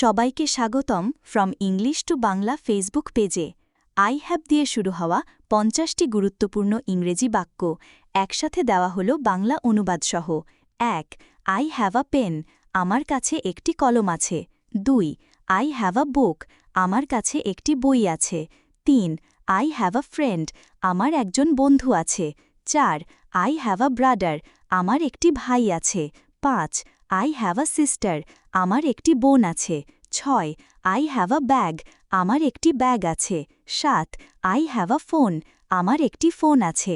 সবাইকে স্বাগতম from English to Bangla Facebook পেজে। আই হ্যাভ দিয়ে শুরু হওয়া পঞ্চাশটি গুরুত্বপূর্ণ ইংরেজি বাক্য। একসাথে দেওয়া হল বাংলা অনুবাদসহ। এক, আই হ্যাভ আ পেন। আমার কাছে একটি কলম আছে। দুই, আই হ্যাভ আ বুক। আমার কাছে একটি বই আছে। তিন, আই হ্যাভ আ ফ্রেন্ড। আমার একজন বন্ধু আছে। চার, আই হ্যাভ আ ব্রাদার। আমার একটি ভাই আছে। পাঁচ আই হ্যাভ আ সিস্টার আমার একটি বোন আছে। ছয় আই হ্যাভ আ ব্যাগ আমার একটি ব্যাগ আছে। সাত আই হ্যাভ আ ফোন আমার একটি ফোন আছে।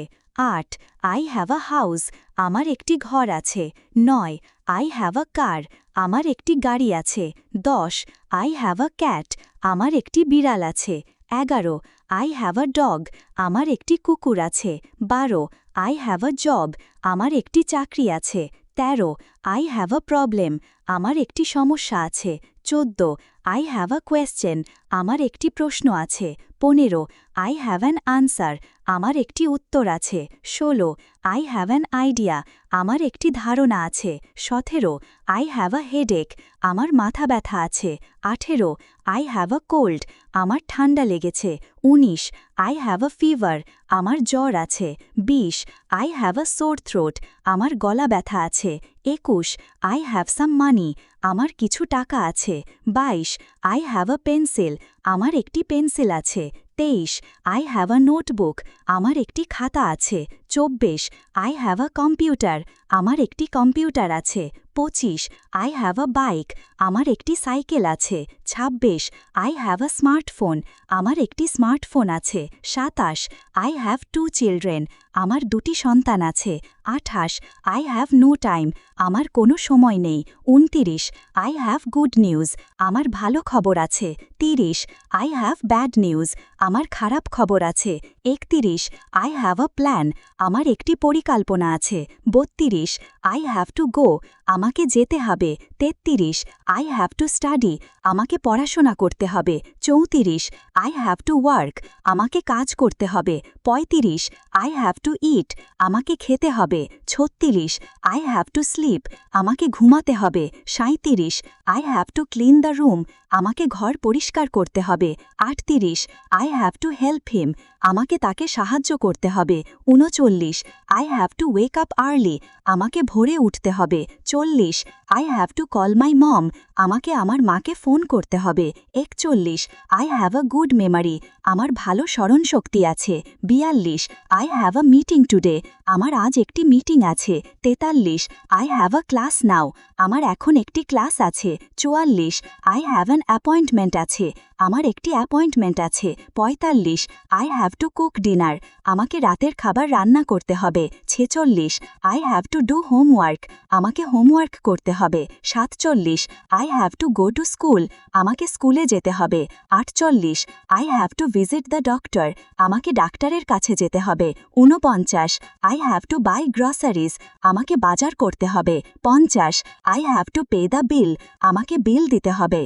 আট আই হ্যাভ আ হাউস আমার একটি ঘর আছে। নয় আই হ্যাভ আ কার আমার একটি গাড়ি আছে। দশ আই হ্যাভ আ ক্যাট আমার একটি বিড়াল আছে। এগারো আই হ্যাভ আ ডগ আমার একটি কুকুর আছে। বারো আই হ্যাভ আ জব আমার একটি চাকরি আছে। তেরো আই হ্যাভ আ প্রবলেম আমার একটি সমস্যা আছে। চোদ্দ। আই হ্যাভ আ কোয়েশ্চেন আমার একটি প্রশ্ন আছে। পনেরো। আই হ্যাভ অ্যান আনসার আমার একটি উত্তর আছে। ষোলো। আই হ্যাভ অ্যান আইডিয়া আমার একটি ধারণা আছে। সতেরো। আই হ্যাভ আ হেডেক আমার মাথা ব্যথা আছে। আঠেরো। আই হ্যাভ আ কোল্ড আমার ঠান্ডা লেগেছে। উনিশ। আই হ্যাভ আ ফিভার আমার জ্বর আছে। বিশ। I have a sore throat আমার গলা ব্যথা আছে। একুশ আই হ্যাভ সাম মানি আমার কিছু টাকা আছে। বাইশ আই হ্যাভ আ পেন্সিল আমার একটি পেন্সিল আছে। তেইশ আই হ্যাভ আ নোটবুক আমার একটি খাতা আছে। চব্বিশ আই হ্যাভ আ কম্পিউটার আমার একটি কম্পিউটার আছে। পঁচিশ আই হ্যাভ আ বাইক আমার একটি সাইকেল আছে ২৬ আই হ্যাভ আ স্মার্টফোন আমার একটি স্মার্টফোন আছে, সাতাশ আই হ্যাভ টু চিলড্রেন আমার দুটি সন্তান আছে, আঠাশ আই হ্যাভ নো টাইম আমার কোনো সময় নেই, উনতিরিশ আই হ্যাভ গুড নিউজ আমার ভালো খবর আছে, তিরিশ আই হ্যাভ ব্যাড নিউজ আমার খারাপ খবর আছে, একতিরিশ আই হ্যাভ আ প্ল্যান আমার একটি পরিকল্পনা আছে, বত্রিশ আই হ্যাভ টু গো আমাকে যেতে হবে। তেত্রিশ আই হ্যাভ টু স্টাডি আমাকে পড়াশোনা করতে হবে। চৌত্রিশ আই হ্যাভ টু ওয়ার্ক আমাকে কাজ করতে হবে। পঁয়ত্রিশ আই হ্যাভ টু ইট আমাকে খেতে হবে। ছত্রিশ আই হ্যাভ টু স্লিপ আমাকে ঘুমাতে হবে। সাঁত্রিশ I have to clean the room আমাকে ঘর পরিষ্কার করতে হবে। আটত্রিশ I have to help him আমাকে তাকে সাহায্য করতে হবে। উনচল্লিশ I have to wake up early আমাকে ভোরে উঠতে হবে। চল্লিশ I have to call my mom আমাকে আমার মাকে ফোন করতে হবে। একচল্লিশ I have a good memory আমার ভালো স্মরণ শক্তি আছে। বিয়াল্লিশ। I have a meeting today আমার আজ একটি মিটিং আছে। তেতাল্লিশ। I have a class now আমার এখন একটি ক্লাস আছে। চুয়াল্লিশ। আই হ্যাভ অ্যান অ্যাপয়েন্টমেন্ট আছে। আমার একটি অ্যাপয়েন্টমেন্ট আছে, পঁয়তাল্লিশ I have to cook dinner আমাকে রাতের খাবার রান্না করতে হবে, ছেচল্লিশ I have to do homework আমাকে হোমওয়ার্ক করতে হবে, সাতচল্লিশ I have to go to school আমাকে স্কুলে যেতে হবে, আটচল্লিশ I have to visit the doctor আমাকে ডাক্তারের কাছে যেতে হবে, ঊনপঞ্চাশ I have to buy groceries আমাকে বাজার করতে হবে, পঞ্চাশ I have to pay the bill আমাকে বিল দিতে হবে।